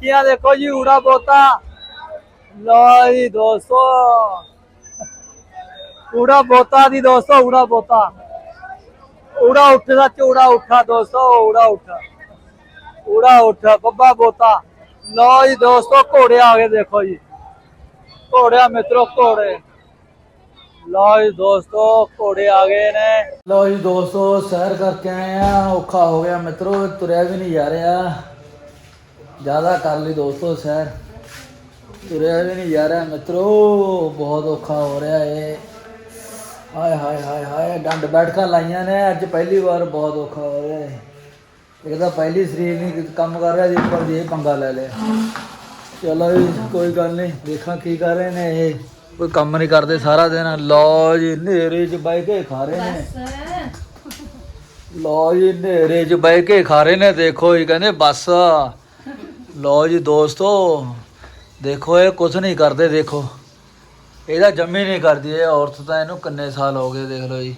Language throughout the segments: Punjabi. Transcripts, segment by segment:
ਕੀਆਂ ਦੇਖੋ ਜੀ, ਊੜਾ ਬੋਤਾ ਲੋ ਜੀ, ਦੋਸਤੋ। ਊੜਾ ਬੋਤਾ ਦੀ ਦੋਸਤੋ, ਊੜਾ ਬੋਤਾ ਊੜਾ ਉੱਠ ਦਾ ਚੂੜਾ ਉੱਠਾ ਦੋਸਤੋ, ਊੜਾ ਉੱਠ। ਊੜਾ ਉੱਠ, ਬੱਬਾ ਬੋਤਾ ਲੋ ਜੀ, ਦੋਸਤੋ ਘੋੜੇ ਆ ਗਏ, ਦੇਖੋ ਜੀ। ਘੋੜਿਆ, ਮਿੱਤਰੋ, ਘੋੜੇ। ਲੋ ਜੀ, ਦੋਸਤੋ, ਘੋੜੇ ਆ ਗਏ ਨੇ। ਲੋ ਜੀ, ਦੋਸਤੋ, ਸੈਰ ਕਰਕੇ ਆਏ ਆ। ਔਖਾ ਹੋ ਗਿਆ, ਮਿੱਤਰੋ, ਤੁਰਿਆ ਵੀ ਨਹੀਂ ਜਾ ਰਿਹਾ। ਜ਼ਿਆਦਾ ਕਰ ਲਈ ਦੋਸਤੋ ਸੈਰ। ਤੁਰਿਆ ਵੀ ਨਹੀਂ ਜਾ ਰਿਹਾ ਮਿੱਤਰੋ ਬਹੁਤ ਔਖਾ ਹੋ ਰਿਹਾ ਏ। ਹਾਏ ਹਾਏ ਹਾਏ ਹਾਏ ਡੰਡ ਬੈਠਕਾਂ ਲਾਈਆਂ ਨੇ ਅੱਜ ਪਹਿਲੀ ਵਾਰ ਬਹੁਤ ਔਖਾ ਹੋ ਰਿਹਾ ਏ। ਇੱਕ ਤਾਂ ਪਹਿਲੀ ਸਰੀਰ ਨਹੀਂ ਕੰਮ ਕਰ ਰਿਹਾ ਜੀ ਉੱਪਰ ਦੀ ਇਹ ਪੰਗਾ ਲੈ ਲਿਆ। ਚਲੋ ਜੀ ਕੋਈ ਗੱਲ ਨਹੀਂ ਦੇਖਾਂ ਕੀ ਕਰ ਰਹੇ ਨੇ ਇਹ। ਕੋਈ ਕੰਮ ਨਹੀਂ ਕਰਦੇ ਸਾਰਾ ਦਿਨ। ਲੋ ਜੀ ਹਨੇਰੇ 'ਚ ਬਹਿ ਕੇ ਖਾ ਰਹੇ ਨੇ। ਲੋ ਜੀ ਹਨੇਰੇ 'ਚ ਬਹਿ ਕੇ ਖਾ ਰਹੇ ਨੇ ਦੇਖੋ ਜੀ ਕਹਿੰਦੇ ਬਸ। ਲਓ ਜੀ ਦੋਸਤੋ, ਦੇਖੋ ਇਹ ਕੁਝ ਨਹੀਂ ਕਰਦੇ, ਦੇਖੋ। ਇਹਦਾ ਜੰਮੀ ਨਹੀਂ ਕਰਦੀ, ਇਹ ਔਰਤ ਤਾਂ ਇਹਨੂੰ ਕਿੰਨੇ ਸਾਲ ਹੋ ਗਏ, ਦੇਖ ਲਓ ਜੀ।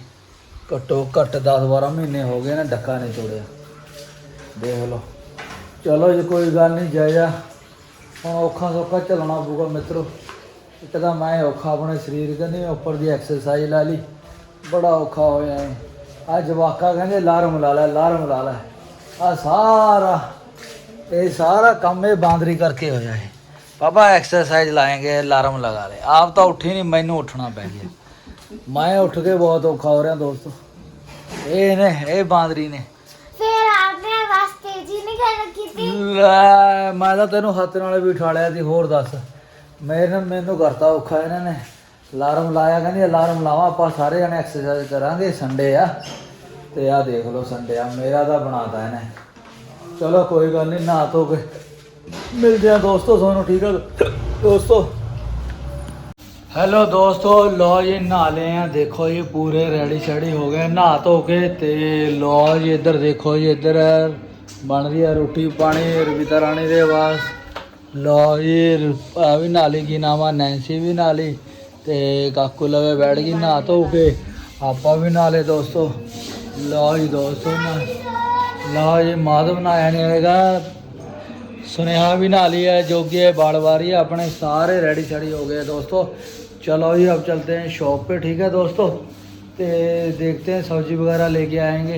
ਘੱਟੋ ਘੱਟ 10 12 ਮਹੀਨੇ ਹੋ ਗਏ ਨਾ ਡੱਕਾ ਨਹੀਂ ਤੋੜਿਆ। ਦੇਖ ਲਓ। ਚਲੋ ਜੀ, ਕੋਈ ਗੱਲ ਨਹੀਂ ਜਾਇਆ ਹੁਣ ਔਖਾ ਸੌਖਾ ਚੱਲਣਾ ਪਊਗਾ, ਮਿੱਤਰੋ। ਇੱਕ ਤਾਂ ਮੈਂ ਔਖਾ ਆਪਣੇ ਸਰੀਰ ਕਹਿੰਦੇ ਉੱਪਰ ਦੀ ਐਕਸਰਸਾਈਜ਼ ਲਾ ਲਈ। ਬੜਾ ਔਖਾ ਹੋਇਆ ਹੈ ਆ ਜਵਾਕਾ ਕਹਿੰਦੇ, ਅਲਾਰਮ ਲਾ ਲੈ ਲਾਰਮ ਲਾ ਲੈ। ਆ ਸਾਰਾ ਇਹ ਸਾਰਾ ਕੰਮ ਇਹ ਬਾਂਦਰੀ ਕਰਕੇ ਹੋਇਆ ਹੈ ਪਾਪਾ ਐਕਸਰਸਾਈਜ਼ ਲਾਏਂਗੇ ਅਲਾਰਮ ਲਗਾ ਲੈ। ਆਪ ਤਾਂ ਉੱਠੀ ਨਹੀਂ ਮੈਨੂੰ ਉੱਠਣਾ ਪੈ ਗਿਆ। ਮੈਂ ਉੱਠ ਕੇ ਬਹੁਤ ਔਖਾ ਹੋ ਰਿਹਾ ਦੋਸਤੋ। ਇਹ ਨੇ ਇਹ ਬਾਂਦਰੀ ਨੇ। ਫਿਰ ਆਪਨੇ ਵਾਸਤੇ ਜੀ ਨਹੀਂ ਗੱਲ ਕੀਤੀ? ਲੈ ਮੈਂ ਤਾਂ ਤੈਨੂੰ ਹੱਥ ਨਾਲ ਵੀ ਉਠਾਲਿਆ ਸੀ ਹੋਰ ਦੱਸ। ਮੇਰੇ ਮੈਨੂੰ ਕਰਤਾ ਔਖਾ ਇਹਨਾਂ ਨੇ। ਅਲਾਰਮ ਲਾਇਆ ਕਹਿੰਦੀ ਅਲਾਰਮ ਲਾਵਾਂ ਆਪਾਂ ਸਾਰੇ ਜਣੇ ਐਕਸਰਸਾਈਜ਼ ਕਰਾਂਗੇ ਸੰਡੇ ਆ। ਤੇ ਆ ਦੇਖ ਲਓ ਸੰਡੇ ਆ। ਮੇਰਾ ਤਾਂ ਬਣਾਤਾ ਇਹਨੇ। ਚਲੋ ਕੋਈ ਗੱਲ ਨਹੀਂ ਨਹਾ ਧੋ ਕੇ ਮਿਲਦੇ ਆ ਦੋਸਤੋ ਤੁਹਾਨੂੰ, ਠੀਕ ਆ? ਦੋਸਤੋ। ਹੈਲੋ ਦੋਸਤੋ ਲੋ ਜੀ, ਨਹਾ ਲਏ ਆ ਦੇਖੋ ਜੀ, ਪੂਰੇ ਰੈਡੀ ਸ਼ੈਡੀ ਹੋ ਗਏ। ਨਹਾ ਧੋ ਕੇ ਤੇ ਲੋ ਜੀ, ਇੱਧਰ ਦੇਖੋ ਜੀ, ਇੱਧਰ ਬਣ ਰਹੀ ਹੈ ਰੋਟੀ ਪਾਣੀ ਰਵਿਤਾ ਰਾਣੀ ਦੇ ਆਵਾਜ਼ ਲੋ ਜੀ, ਆ ਵੀ ਨਾਲੀ ਕੀ ਨਾਮ ਆ? ਨੈਂਸੀ ਵੀ ਨਾਲੀ ਤੇ ਕਾਕੂ ਲਵੇ ਬੈਠ ਗਈ ਨਹਾ ਧੋ ਕੇ। ਆਪਾਂ ਵੀ ਨਹਾ ਲਏ ਦੋਸਤੋ। ਲੋ ਜੀ, ਦੋਸਤੋ ਨਾ लाओ जी, माधव नहाया नहीं होगा सुनेहा भी नहा लिया है, जोगी है बाड़ बारी है, अपने सारे रेडी शेडी हो गए दोस्तों। चलो जी, अब चलते हैं शॉप पे, ठीक है दोस्तों? तो देखते हैं, सब्ज़ी वगैरह लेके आएँगे।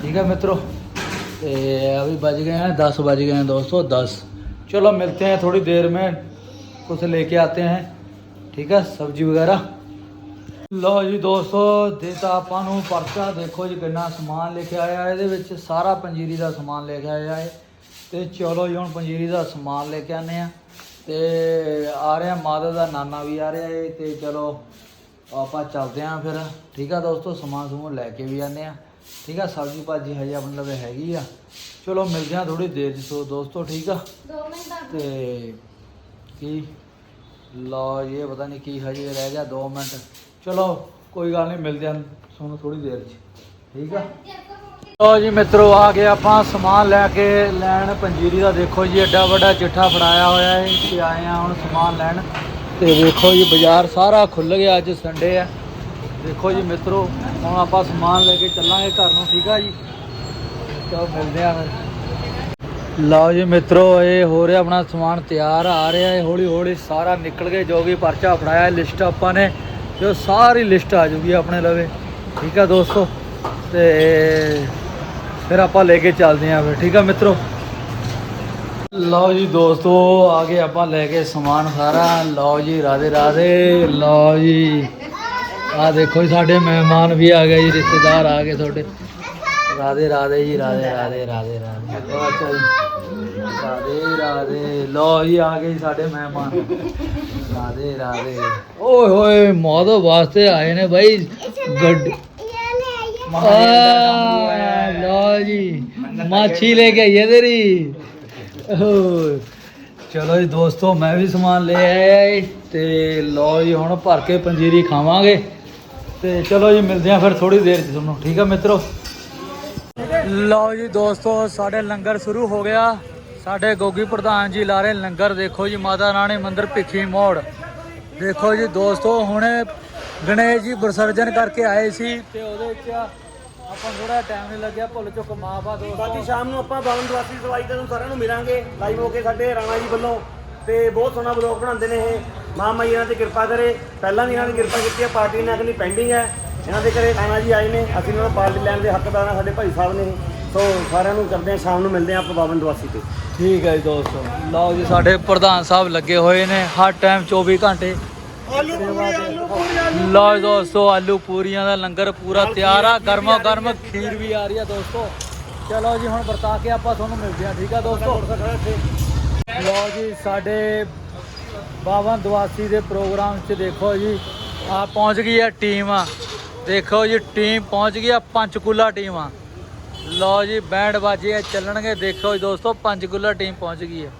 ठीक है मित्रों? तो अभी बज गए हैं, दस बज गए हैं दोस्तों, दस। चलो मिलते हैं थोड़ी देर में, कुछ लेके आते हैं। ठीक है, सब्ज़ी वगैरह। ਲਓ ਜੀ ਦੋਸਤੋ ਦੇਤਾ ਆਪਾਂ ਨੂੰ ਪਰਚਾ ਦੇਖੋ ਜੀ ਕਿੰਨਾ ਸਮਾਨ ਲਿਖਿਆ ਆਇਆ ਇਹਦੇ ਵਿੱਚ ਸਾਰਾ ਪੰਜੀਰੀ ਦਾ ਸਮਾਨ ਲਿਖਿਆ ਆਇਆ ਹੈ। ਤੇ ਚਲੋ ਜੀ ਹੁਣ ਪੰਜੀਰੀ ਦਾ ਸਮਾਨ ਲੈ ਕੇ ਆਨੇ ਆ ਤੇ ਆ ਰਿਹਾ ਮਾਦਾ ਦਾ ਨਾਨਾ ਵੀ ਆ ਰਿਹਾ ਏ ਤੇ ਚਲੋ ਆਪਾਂ ਚੱਲਦੇ ਆਂ ਫਿਰ। ਠੀਕ ਆ ਦੋਸਤੋ ਸਮਾਨ ਸਮੂਨ ਲੈ ਕੇ ਵੀ ਆਨੇ ਆ ਠੀਕ ਆ ਸਬਜ਼ੀ ਭਾਜੀ ਹਜੇ ਆਪਣੇ ਲਵੇ ਹੈਗੀ ਆ। ਚਲੋ ਮਿਲਦੇ ਆ ਥੋੜੀ ਦੇਰ ਚ ਸੋ ਦੋਸਤੋ ਠੀਕ ਆ? 2 ਮਿੰਟ ਤੇ ਕੀ? ਲਓ ਇਹ ਪਤਾ ਨਹੀਂ ਕੀ ਹਜੇ ਰਹਿ ਗਿਆ 2 ਮਿੰਟ। ਚਲੋ, ਕੋਈ ਗੱਲ ਨਹੀਂ, ਮਿਲਦੇ ਹਨ ਤੁਹਾਨੂੰ ਥੋੜੀ ਦੇਰ 'ਚ। ਠੀਕ ਆ? ਲਓ ਜੀ ਮਿੱਤਰੋ, ਆ ਗਏ ਆਪਾਂ ਸਮਾਨ ਲੈ ਕੇ ਲੈਣ। ਪੰਜੀਰੀ ਦਾ ਦੇਖੋ ਜੀ, ਐਡਾ ਵੱਡਾ ਚਿੱਠਾ ਫੜਾਇਆ ਹੋਇਆ ਹੈ ਤੇ ਆਏ ਆ ਹੁਣ ਸਮਾਨ ਲੈਣ। ਤੇ ਦੇਖੋ ਜੀ, ਬਾਜ਼ਾਰ ਸਾਰਾ ਖੁੱਲ ਗਿਆ ਅੱਜ ਸੰਡੇ ਆ ਦੇਖੋ ਜੀ ਮਿੱਤਰੋ, ਹੁਣ ਆਪਾਂ ਸਮਾਨ ਲੈ ਕੇ ਚੱਲਾਂਗੇ ਘਰ ਨੂੰ, ਠੀਕ ਆ ਜੀ? ਚਲੋ, ਮਿਲਦੇ ਆ ਫਿਰ। ਲਓ ਜੀ ਮਿੱਤਰੋ, ਇਹ ਹੋ ਰਿਹਾ ਆਪਣਾ ਸਮਾਨ ਤਿਆਰ, ਆ ਰਿਹਾ ਹੈ ਹੌਲੀ ਹੌਲੀ ਸਾਰਾ ਨਿਕਲ ਗਿਆ, ਜੋ ਵੀ ਪਰਚਾ ਫੜਾਇਆ, ਲਿਸਟ ਆਪਾਂ ਨੇ। ਜੋ ਸਾਰੀ ਲਿਸਟ ਆ ਜੂਗੀ ਆਪਣੇ ਲਵੇ। ਠੀਕ ਆ ਦੋਸਤੋ? ਤੇ ਫਿਰ ਆਪਾਂ ਲੈ ਕੇ ਚੱਲਦੇ ਆਂ ਫਿਰ। ਠੀਕ ਆ ਮਿੱਤਰੋ? ਲਓ ਜੀ ਦੋਸਤੋ, ਆ ਗਏ ਆਪਾਂ ਲੈ ਕੇ ਸਮਾਨ ਸਾਰਾ। ਲਓ ਜੀ, ਰਾਧੇ ਰਾਧੇ। ਲਓ ਜੀ। ਆ ਦੇਖੋ ਜੀ, ਸਾਡੇ ਮਹਿਮਾਨ ਵੀ ਆ ਗਏ ਜੀ, ਰਿਸ਼ਤੇਦਾਰ ਆ ਗਏ ਤੁਹਾਡੇ। ਰਾਧੇ ਰਾਧੇ ਜੀ ਰਾਧੇ ਰਾਧੇ ਰਾਧੇ ਰਾਧੇ। ਲਓ ਅੱਛਾ ਜੀ ਰਾਧੇ ਲਓ ਜੀ ਆ ਗਏ ਜੀ ਸਾਡੇ ਮਹਿਮਾਨ। ਰਾਧੇ ਰਾਧੇ। ਓਏ ਹੋਏ ਮਾਧਵ ਵਾਸਤੇ ਆਏ ਨੇ ਬਾਈ। ਗੱਡ ਲੈ ਆ ਲਓ ਜੀ। ਮਾਛੀ ਲੈ ਕੇ ਆਈਏ ਤੇਰੀ। ਓਹ, ਚਲੋ ਜੀ ਦੋਸਤੋ ਮੈਂ ਵੀ ਸਮਾਨ ਲੈ ਆਇਆ ਏ। ਤੇ ਲਓ ਜੀ ਹੁਣ ਭਰ ਕੇ ਪੰਜੀਰੀ ਖਾਵਾਂਗੇ। ਤੇ ਚਲੋ ਜੀ ਮਿਲਦੇ ਆ ਫਿਰ ਥੋੜੀ ਦੇਰ ਚ ਤੁਹਾਨੂੰ। ਠੀਕ ਆ ਮਿੱਤਰੋ? ਲਓ ਜੀ ਦੋਸਤੋ, ਸਾਡੇ ਲੰਗਰ ਸ਼ੁਰੂ ਹੋ ਗਿਆ। ਸਾਡੇ ਗੋਗੀ ਪ੍ਰਧਾਨ ਜੀ ਲਾ ਰਹੇ ਲੰਗਰ ਦੇਖੋ ਜੀ, ਮਾਤਾ ਰਾਣੀ ਮੰਦਿਰ ਭਿੱਖੀ ਮੋੜ। ਦੇਖੋ ਜੀ ਦੋਸਤੋ, ਹੁਣੇ ਗਣੇਸ਼ ਜੀ ਵਿਸਰਜਨ ਕਰਕੇ ਆਏ ਸੀ ਤੇ ਉਹਦੇ ਵਿੱਚ ਆਪਾਂ ਥੋੜਾ ਟਾਈਮ ਨਹੀਂ ਲੱਗਿਆ, ਭੁੱਲ ਚੁੱਕ ਮਾਫਾ ਦੋਸਤੋ। ਬਾਕੀ ਸ਼ਾਮ ਨੂੰ ਆਪਾਂ ਬਾਵਨ ਦਵਾਸੀ ਸਵਾਈ ਤੁਹਾਨੂੰ ਸਾਰਿਆਂ ਨੂੰ ਮਿਲਾਂਗੇ ਲਾਈਵ ਹੋ ਕੇ ਸਾਡੇ ਰਾਣਾ ਜੀ ਵੱਲੋਂ। ਤੇ ਬਹੁਤ ਸੋਹਣਾ ਬਲੌਗ ਬਣਾਉਂਦੇ ਨੇ ਇਹ। ਮਾਂ ਮਾਈ ਇਹਨਾਂ ਤੇ ਕਿਰਪਾ ਕਰੇ। ਪਹਿਲਾਂ ਵੀ ਇਹਨਾਂ ਦੀ ਕਿਰਪਾ ਕੀਤੀ ਹੈ, ਪਾਰਟੀ ਨੇ ਅਗਲੀ ਪੈਂਡਿੰਗ ਹੈ। ਇਹਨਾਂ ਦੇ ਘਰੇ ਰਾਣਾ ਜੀ ਆਏ ਨੇ ਅਸੀਂ ਇਹਨਾਂ ਨੂੰ ਪਾਰਟੀ ਲੈਣ ਦੇ ਹੱਕਦਾਰ ਹਾਂ ਸਾਡੇ ਭਾਈ ਸਾਹਿਬ ਨੇ। ਸੋ ਸਾਰਿਆਂ ਨੂੰ ਕਰਦੇ ਹਾਂ ਸ਼ਾਮ ਨੂੰ ਮਿਲਦੇ ਹਾਂ ਆਪਾਂ ਬਾਵਨ ਦਵਾਸੀ ਤੇ। ਠੀਕ ਹੈ ਜੀ ਦੋਸਤੋ। ਲਓ ਜੀ ਸਾਡੇ ਪ੍ਰਧਾਨ ਸਾਹਿਬ ਲੱਗੇ ਹੋਏ ਨੇ ਹਰ ਟਾਈਮ 24 ਘੰਟੇ। ਆਲੂ ਪੂਰੀ ਆਲੂ ਪੂਰੀ ਲਓ ਜੀ ਦੋਸਤੋ ਆਲੂ ਪੂਰੀਆਂ ਦਾ ਲੰਗਰ ਪੂਰਾ ਤਿਆਰ ਆ। ਗਰਮੋ ਗਰਮ ਖੀਰ ਵੀ ਆ ਰਹੀ ਆ ਦੋਸਤੋ। ਚਲੋ ਜੀ ਹੁਣ ਵਰਤਾ ਕੇ ਆਪਾਂ ਤੁਹਾਨੂੰ ਮਿਲਦੇ ਆ ਠੀਕ ਆ ਦੋਸਤੋ? ਲਓ ਜੀ ਸਾਡੇ ਬਾਵਨ ਦਵਾਸੀ ਦੇ ਪ੍ਰੋਗਰਾਮ 'ਚ ਦੇਖੋ ਜੀ ਆ ਪਹੁੰਚ ਗਈ ਹੈ ਟੀਮ ਦੇਖੋ ਜੀ, ਟੀਮ ਪਹੁੰਚ ਗਈ ਆ, ਪੰਚਕੂਲਾ ਟੀਮ ਆ। ਲਓ ਜੀ, ਬੈਂਡ ਬਾਜੇ ਚੱਲਣਗੇ। ਦੇਖੋ ਜੀ ਦੋਸਤੋ, ਪੰਚਕੂਲਾ ਟੀਮ ਪਹੁੰਚ ਗਈ ਹੈ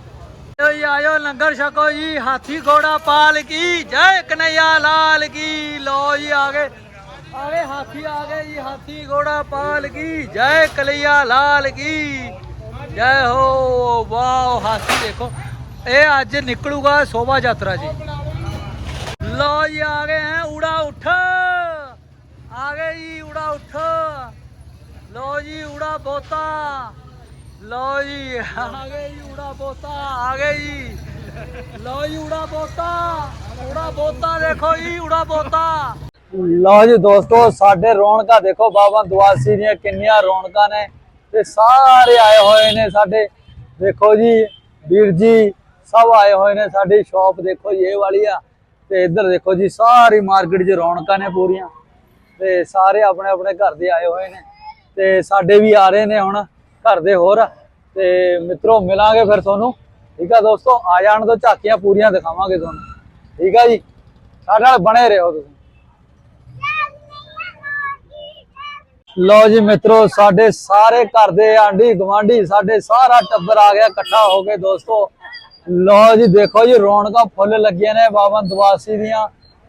ਆਇਓ ਜੀ, ਆਇਓ ਲੰਗਰ ਛਕੋ ਜੀ, ਹਾਥੀ ਘੋੜਾ ਪਾਲ ਕੀ, ਜੈ ਕਨਈਆ ਲਾਲ ਕੀ। ਲਓ ਜੀ, ਆ ਗਏ। ਆ ਗਏ ਹਾਥੀ, ਆ ਗਏ ਜੀ, ਹਾਥੀ ਘੋੜਾ ਪਾਲ ਕੀ, ਜੈ ਕਨਈਆ ਲਾਲ ਕੀ। ਜੈ ਹੋ, ਵਾਓ, ਹਾਥੀ ਦੇਖੋ। ਇਹ ਅੱਜ ਨਿਕਲੂਗਾ ਸ਼ੋਭਾ ਯਾਤਰਾ ਜੀ। ਲਓ ਜੀ, ਆ ਗਏ ਹੈ, ਊੜਾ ਉੱਠ। ਗਏ ਜੀ, ਊੜਾ ਉੱਠ। ਲਓ ਜੀ, ਊੜਾ ਬੋਤਾ। ਲਓ ਜੀ, ਆ ਗਏ ਜੀ, ਊੜਾ ਬੋਤਾ, ਆ ਗਏ ਜੀ। ਲਓ ਜੀ, ਊੜਾ ਬੋਤਾ ਊੜਾ ਬੋਤਾ, ਦੇਖੋ ਜੀ, ਊੜਾ ਬੋਤਾ। ਲਓ ਜੀ ਦੋਸਤੋ, ਸਾਡੇ ਰੌਣਕਾਂ ਦੇਖੋ, ਬਾਬਾ ਦਵਾਸੀ ਦੀਆਂ ਕਿੰਨੀਆਂ ਰੌਣਕਾਂ ਨੇ ਤੇ ਸਾਰੇ ਆਏ ਹੋਏ ਨੇ ਸਾਡੇ। ਦੇਖੋ ਜੀ, ਵੀਰ ਜੀ ਸਭ ਆਏ ਹੋਏ ਨੇ ਸਾਡੀ ਸ਼ਾਪ, ਦੇਖੋ ਜੀ, ਇਹ ਵਾਲੀ ਆ। ਤੇ ਇੱਧਰ ਦੇਖੋ ਜੀ, ਸਾਰੀ ਮਾਰਕੀਟ 'ਚ ਰੌਣਕਾਂ ਨੇ ਪੂਰੀਆਂ। ਤੇ ਸਾਰੇ ਆਪਣੇ ਆਪਣੇ ਘਰ ਦੇ ਆਏ ਹੋਏ ਨੇ ਤੇ ਸਾਡੇ ਵੀ ਆ ਰਹੇ ਨੇ ਹੁਣ ਘਰ ਦੇ ਹੋਰ ਤੇ ਮਿੱਤਰੋ ਮਿਲਾਂਗੇ ਫਿਰ ਤੁਹਾਨੂੰ। ਠੀਕ ਆ ਦੋਸਤੋ? ਆ ਜਾਣ ਤੋਂ ਝਾਕੀਆਂ ਪੂਰੀਆਂ ਦਿਖਾਵਾਂਗੇ ਤੁਹਾਨੂੰ। ਠੀਕ ਆ ਜੀ? ਸਾਡੇ ਨਾਲ ਬਣੇ ਰਹੋ ਤੁਸੀਂ। ਲਓ ਜੀ ਮਿੱਤਰੋ, ਸਾਡੇ ਸਾਰੇ ਘਰ ਦੇ ਆਂਢੀ ਗਵਾਂਢੀ ਸਾਡੇ ਸਾਰਾ ਟੱਬਰ ਆ ਗਿਆ ਇਕੱਠਾ ਹੋ ਕੇ ਦੋਸਤੋ। ਲਓ ਜੀ, ਦੇਖੋ ਜੀ, ਰੌਣਕਾਂ ਫੁੱਲ ਲੱਗੀਆਂ ਨੇ ਬਾਬਾ ਦਵਾਸੀ ਦੀਆਂ।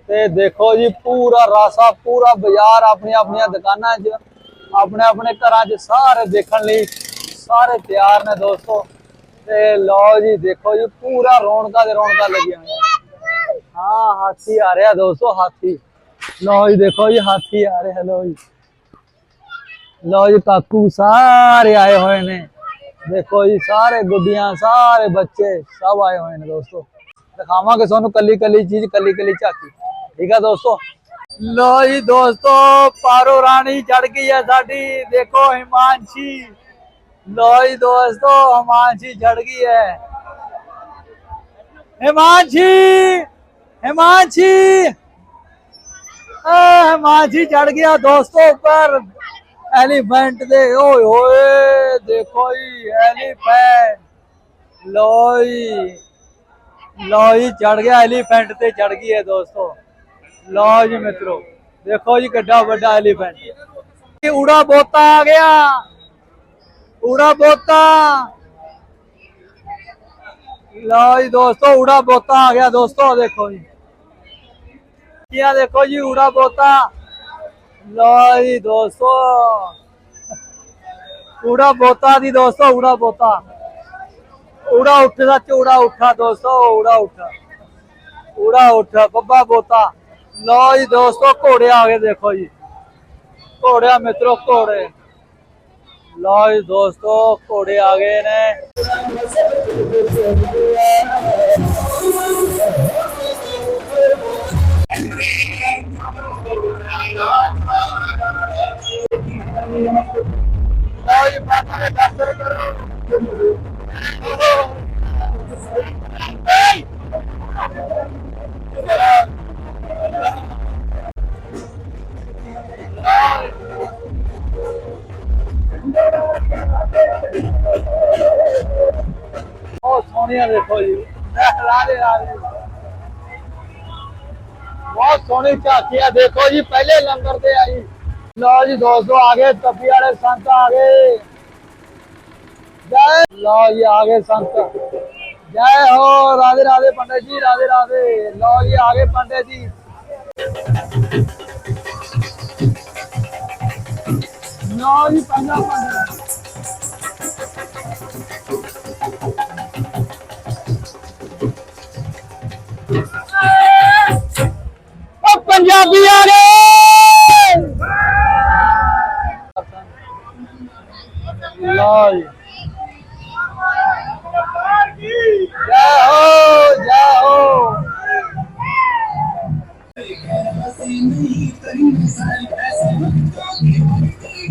ਤੇ ਦੇਖੋ ਜੀ, ਪੂਰਾ ਰਾਸਾ, ਪੂਰਾ ਬਾਜ਼ਾਰ ਆਪਣੀਆਂ ਆਪਣੀਆਂ ਦੁਕਾਨਾਂ 'ਚ, ਆਪਣੇ ਆਪਣੇ ਘਰਾਂ 'ਚ ਸਾਰੇ ਦੇਖਣ ਲਈ ਸਾਰੇ ਤਿਆਰ ਨੇ ਦੋਸਤੋ। ਤੇ ਲਓ ਜੀ, ਦੇਖੋ ਜੀ, ਪੂਰਾ ਰੌਣਕਾਂ ਦੇ ਰੌਣਕਾਂ ਲੱਗੀਆਂ ਹੋਈਆਂ। ਹਾਂ, ਹਾਥੀ ਆ ਰਿਹਾ ਦੋਸਤੋ, ਹਾਥੀ। ਲਓ ਜੀ, ਦੇਖੋ ਜੀ, ਹਾਥੀ ਆ ਰਿਹਾ, ਲਓ ਜੀ। ਲਓ ਜੀ, ਕਾਕੂ ਸਾਰੇ ਆਏ ਹੋਏ ਨੇ। ਦੇਖੋ ਜੀ, ਸਾਰੇ ਗੁੱਡੀਆਂ, ਸਾਰੇ ਬੱਚੇ ਸਭ ਆਏ ਹੋਏ ਨੇ ਦੋਸਤੋ। ਦਿਖਾਵਾਂਗੇ ਤੁਹਾਨੂੰ ਕੱਲੀ ਕੱਲੀ ਚੀਜ਼ ਕੱਲੀ ਕੱਲੀ ਝਾਕੀ। ਠੀਕ ਆ ਦੋਸਤੋ ਲੋ ਜੀ ਦੋਸਤੋ ਪਾਰੋ ਰਾਣੀ ਚੜ ਗਈ ਹੈ ਸਾਡੀ ਦੇਖੋ ਹਿਮਾਂਸ਼ੀ ਲੋ ਜੀ ਦੋਸਤੋ ਹਿਮਾਂਸ਼ੀ ਚੜ ਗਈ ਹੈ ਹਿਮਾਂਸ਼ੀ ਹਿਮਾਂਸ਼ੀ ਆ ਹਿਮਾਂਸ਼ੀ ਚੜ ਗਿਆ ਦੋਸਤੋ ਉੱਪਰ ਐਲੀਫੈਂਟ ਦੇ ਓਏ ਹੋਏ ਦੇਖੋ ਜੀ ਐਲੀਫੈਂਟ ਲੋ ਜੀ ਲੋ ਜੀ ਚੜ ਗਿਆ ਐਲੀਫੈਂਟ ਤੇ ਚੜ ਗਈ ਹੈ ਦੋਸਤੋ ਲਓ ਜੀ ਮਿੱਤਰੋ, ਦੇਖੋ ਜੀ ਕਿੱਡਾ ਵੱਡਾ ਐਲੀਫੈਂਟ ਇਹ ਊੜਾ ਬੋਤਾ ਆ ਗਿਆ। ਊੜਾ ਬੋਤਾ। ਲਓ ਜੀ ਦੋਸਤੋ, ਊੜਾ ਬੋਤਾ ਆ ਗਿਆ। ਦੋਸਤੋ ਦੇਖੋ ਜੀ। ਕੀ ਦੇਖੋ ਜੀ, ਊੜਾ ਬੋਤਾ। ਲਓ ਜੀ ਦੋਸਤੋ। ਊੜਾ ਬੋਤਾ ਦੀ ਦੋਸਤੋ, ਊੜਾ ਬੋਤਾ। ਊੜਾ ਉੱਠ ਦਾ ਝੂੜਾ ਉੱਠਾ ਦੋਸਤੋ, ਊੜਾ ਉੱਠਾ। ਊੜਾ ਉੱਠਾ, ਬੱਬਾ ਬੋਤਾ। ਲਓ ਜੀ ਦੋਸਤੋ, ਘੋੜੇ ਆ ਗਏ ਦੇਖੋ ਜੀ। ਘੋੜਿਆ ਮਿੱਤਰੋ, ਘੋੜੇ। ਲਓ ਜੀ ਦੋਸਤੋ, ਘੋੜੇ ਆ ਗਏ ਨੇ। ਲਓ ਜੀ, ਬਾਬਾ ਦੇ ਦਰਸ਼ਨ ਕਰੋ। ਬਹੁਤ ਸੋਹਣੀਆਂ ਦੇਖੋ ਜੀ। ਰਾਦੇ ਰਾਦੇ ਬਹੁਤ ਸੋਹਣੀ ਝਾਕੀਆਂ ਦੇਖੋ ਜੀ, ਪਹਿਲੇ ਲੰਗਰ ਤੇ ਆਈ। ਲਓ ਜੀ ਦੋਸਤੋ, ਆ ਗਏ ਤਪੀ ਵਾਲੇ ਸੰਤ, ਆ ਗਏ। ਜੈ ਲਓ ਜੀ, ਆ ਗਏ ਸੰਤ। ਜੈ ਹੋ ਰਾਧੇ ਰਾਧੇ ਪੰਡਿਤ ਜੀ ਰਾਧੇ ਰਾਧੇ ਲਓ ਜੀ, ਆ ਗਏ ਪੰਡਿਤ ਜੀ। ਲਓ ਜੀ ਪੰਡਾ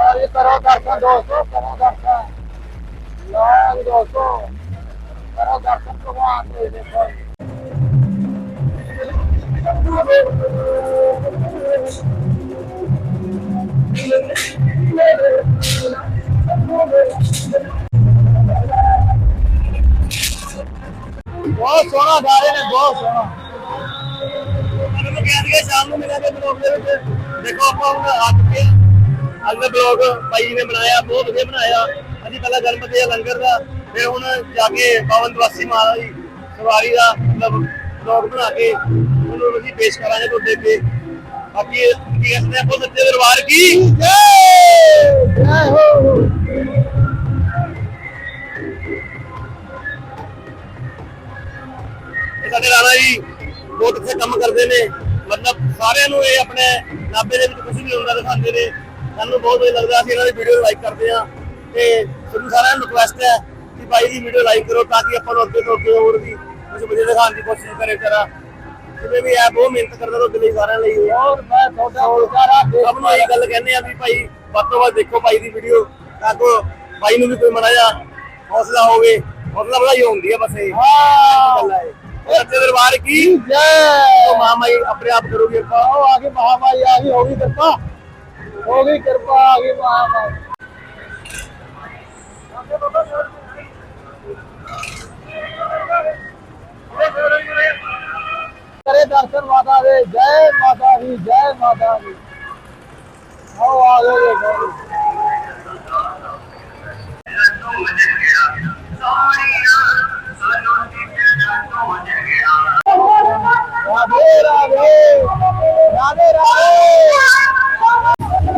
ਸਾਰੇ ਕਰੋ ਦਰਸ਼ਨ ਦੋਸਤੋ, ਕਰੋ ਦਰਸ਼ਨ। ਲਾਲ ਦੋਸਤੋ, ਕਰੋ ਬਹੁਤ ਸੋਹਣਾ ਗਾਇਆ ਨੇ ਬਹੁਤ ਸੋਹਣਾ। ਸ਼ਾਮ ਨੂੰ ਮਿਲਾਂਗੇ ਬਲੌਗ ਦੇਖੋ, ਆਪਾਂ ਹੁਣ ਹੱਥ ਕੇ ਅੱਜ ਦਾ ਬਲੌਗ ਭਾਈ ਜੀ ਨੇ ਬਣਾਇਆ, ਬਹੁਤ ਵਧੀਆ ਬਣਾਇਆ। ਅਸੀਂ ਪਹਿਲਾਂ ਗਰਮਤੇ ਦਾ ਲੰਗਰ ਦਾ, ਫਿਰ ਹੁਣ ਜਾ ਕੇ ਬਾਵਨ ਦਵਾਸੀ ਮਾਤਾ ਦੀ ਸਵਾਰੀ ਦਾ ਮਤਲਬ ਬਲੌਗ ਬਣਾ ਕੇ ਉਹਨੂੰ ਅਸੀਂ ਪੇਸ਼ ਕਰਾਂਗੇ ਤੁਹਾਡੇ ਅੱਗੇ। ਬਾਕੀ ਕੀ ਕਹਿੰਦੇ ਆਪਾਂ ਸੱਚੇ ਦਰਬਾਰ ਕੀ? ਜੈ! ਜੈ ਹੋ ਸਾਡੇ ਰਾਣਾ ਜੀ ਬਹੁਤ ਅੱਛੇ ਕੰਮ ਕਰਦੇ ਨੇ। ਮਤਲਬ ਸਾਰਿਆਂ ਨੂੰ ਇਹ ਆਪਣੇ ਨਾਬੇ ਦੇ ਵਿੱਚ ਕੁਝ ਵੀ ਹੁੰਦਾ ਦਿਖਾਉਂਦੇ ਨੇ। ਸਾਨੂੰ ਬਹੁਤ ਵਧੀਆ ਲੱਗਦਾ ਅਸੀਂ ਇਹਨਾਂ ਦੀ ਵੀਡੀਓ ਲਾਈਕ ਕਰਦੇ ਹਾਂ ਤੇ ਤੁਹਾਨੂੰ ਸਾਰਿਆਂ ਨੂੰ ਰਿਕੁਐਸਟ ਹੈ ਕਿ ਭਾਈ ਦੀ ਵੀਡੀਓ ਲਾਈਕ ਕਰੋ ਤਾਂ ਕਿ ਆਪਾਂ ਨੂੰ ਅੱਗੇ ਤੋਂ ਅੱਗੇ ਹੋਰ ਵੀ ਕੁਝ ਵਧੀਆ ਦਿਖਾਉਣ ਦੀ ਕੋਸ਼ਿਸ਼ ਕਰੇ ਕਰਾਂ ਜਿਵੇਂ ਵੀ ਹੈ ਬਹੁਤ ਮਿਹਨਤ ਕਰਦਾ ਤੁਹਾਡੇ ਲਈ ਸਾਰਿਆਂ ਲਈ ਔਰ ਮੈਂ ਤੁਹਾਡਾ ਵਿਚਾਰਾ ਸਭ ਨੂੰ ਇਹ ਗੱਲ ਕਹਿੰਦੇ ਆ ਵੀ ਭਾਈ ਵੱਧ ਤੋਂ ਵੱਧ ਦੇਖੋ ਭਾਈ ਦੀ ਵੀਡੀਓ ਤਾਂ ਕਿ ਭਾਈ ਨੂੰ ਵੀ ਕੋਈ ਜਾ ਹੌਸਲਾ ਹੋਵੇ ਹੌਸਲਾ ਵਧਾਈ ਹੁੰਦੀ ਆ ਬਸ ਇਹ। ਹਾਂ। ਗੱਲ ਹੈ ਸੱਚੇ ਦਰਬਾਰ ਕੀ? ਜੈ। ਉਹ ਮਾਮਾਈ ਆਪਣੇ ਆਪ ਕਰੋਗੇ ਆਪਾਂ। ਉਹ ਆ ਗਈ ਮਹਾਮਾਈ ਆ ਗਈ ਹੋ ਗਈ ਕਿਰਪਾ ਹੋ ਗਈ ਕਿਰਪਾ ਆ ਗਈ ਮਹਾਮਾਈ ਕਰੇ ਦਰਸ਼ਨ ਮਾਤਾ ਦੇ ਜੈ ਮਾਤਾ ਦੀ ਜੈ ਮਾਤਾ ਦੀ ਆਓ ਆ ਗਏ ਦੇਖੋ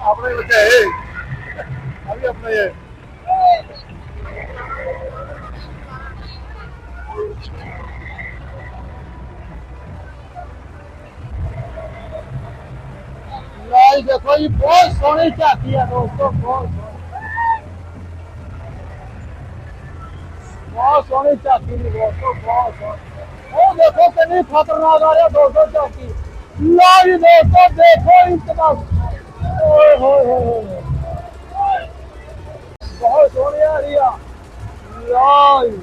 ਆਪਣੇ ਬੱਚੇ ਹੈ ਅਭੀ ਆਪਣੇ ਹੈ ਲਾਈ ਦੇਖੋ ਜੀ, ਬਹੁਤ ਸੋਹਣੀ ਝਾਕੀ ਆ ਦੋਸਤੋ, ਬਹੁਤ ਸੋਹਣੀ। ਬਹੁਤ ਸੋਹਣੀ ਝਾਕੀ ਦੋਸਤੋ, ਬਹੁਤ ਸੋਹਣੀ। ਉਹ ਦੇਖੋ ਕਿੰਨੀ ਖਤਰਨਾਕ ਆ ਰਿਹਾ ਦੋਸਤੋ ਝਾਕੀ। ਲਓ ਦੋਸਤੋ, ਦੇਖੋ ਇੰਤਜ਼ਾਮ ਬਹੁਤ ਸੋਹਣੀ ਆ ਰਹੀ ਆ ਲਓ ਜੀ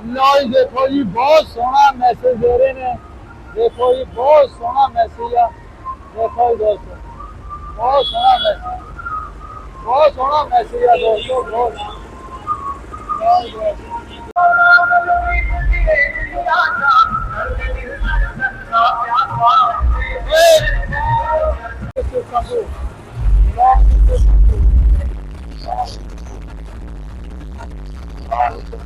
ਓਏ ਓਏ ਲਓ ਜੀ, ਦੇਖੋ ਜੀ, ਬਹੁਤ ਸੋਹਣਾ ਮੈਸੇਜ ਦੇ ਰਹੇ ਨੇ। ਦੇਖੋ ਜੀ, ਬਹੁਤ ਸੋਹਣਾ ਮੈਸੇਜ ਆ। ਦੇਖੋ ਜੀ, ਦੋਸਤੋ, ਬਹੁਤ ਸੋਹਣਾ ਮੈਸੇਜ ਬਹੁਤ ਸੋਹਣਾ ਮੈਸੇਜ ਆ, ਦੋਸਤੋ, ਬਹੁਤ ਲਓ ਜੀ ਦੋਸਤੋ।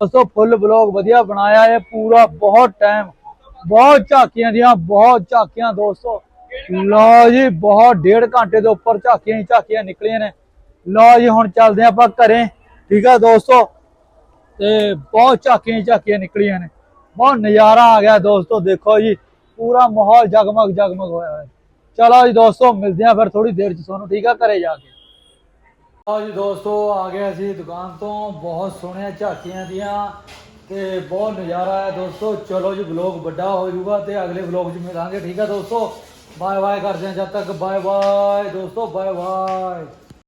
ਦੋਸਤੋ ਫੁੱਲ ਬਲੌਗ ਵਧੀਆ ਬਣਾਇਆ ਹੈ ਪੂਰਾ ਬਹੁਤ ਟਾਈਮ ਬਹੁਤ ਝਾਕੀਆਂ ਦੀਆਂ, ਬਹੁਤ ਝਾਕੀਆਂ ਦੋਸਤੋ। ਲਓ ਜੀ, ਬਹੁਤ ਡੇਢ ਘੰਟੇ ਦੇ ਉੱਪਰ ਝਾਕੀਆਂ ਹੀ ਝਾਕੀਆਂ ਨਿਕਲੀਆਂ ਨੇ। ਲਓ ਜੀ, ਹੁਣ ਚੱਲਦੇ ਆਪਾਂ ਘਰੇ। ਠੀਕ ਆ ਦੋਸਤੋ? ਤੇ ਬਹੁਤ ਝਾਕੀਆਂ ਝਾਕੀਆਂ ਨਿਕਲੀਆਂ ਨੇ। ਬਹੁਤ ਨਜ਼ਾਰਾ ਆ ਗਿਆ ਦੋਸਤੋ, ਦੇਖੋ ਜੀ। ਪੂਰਾ ਮਾਹੌਲ ਜਗਮਗ ਜਗਮਗ ਹੋਇਆ ਹੋਇਆ। ਚਲੋ ਜੀ ਦੋਸਤੋ, ਮਿਲਦੇ ਆ ਫਿਰ ਥੋੜੀ ਦੇਰ ਚ ਤੁਹਾਨੂੰ, ਠੀਕ ਆ? ਘਰੇ ਜਾ ਕੇ। ਆਓ ਜੀ ਦੋਸਤੋ, ਆ ਗਏ ਅਸੀਂ ਦੁਕਾਨ ਤੋਂ। ਬਹੁਤ ਸੋਹਣੀਆਂ ਝਾਕੀਆਂ ਦੀਆਂ। ਤੇ ਬਹੁਤ ਨਜ਼ਾਰਾ ਹੈ ਦੋਸਤੋ। ਚਲੋ ਜੀ ਵਲੌਗ ਵੱਡਾ ਹੋ ਜਾਊਗਾ ਤੇ ਅਗਲੇ ਵਲੌਗ 'ਚ ਮਿਲਾਂਗੇ, ਠੀਕ ਹੈ ਦੋਸਤੋ? ਬਾਏ ਬਾਏ ਕਰਦੇ ਹਾਂ ਜਦ ਤੱਕ। ਬਾਏ ਬਾਏ ਦੋਸਤੋ ਬਾਏ ਬਾਏ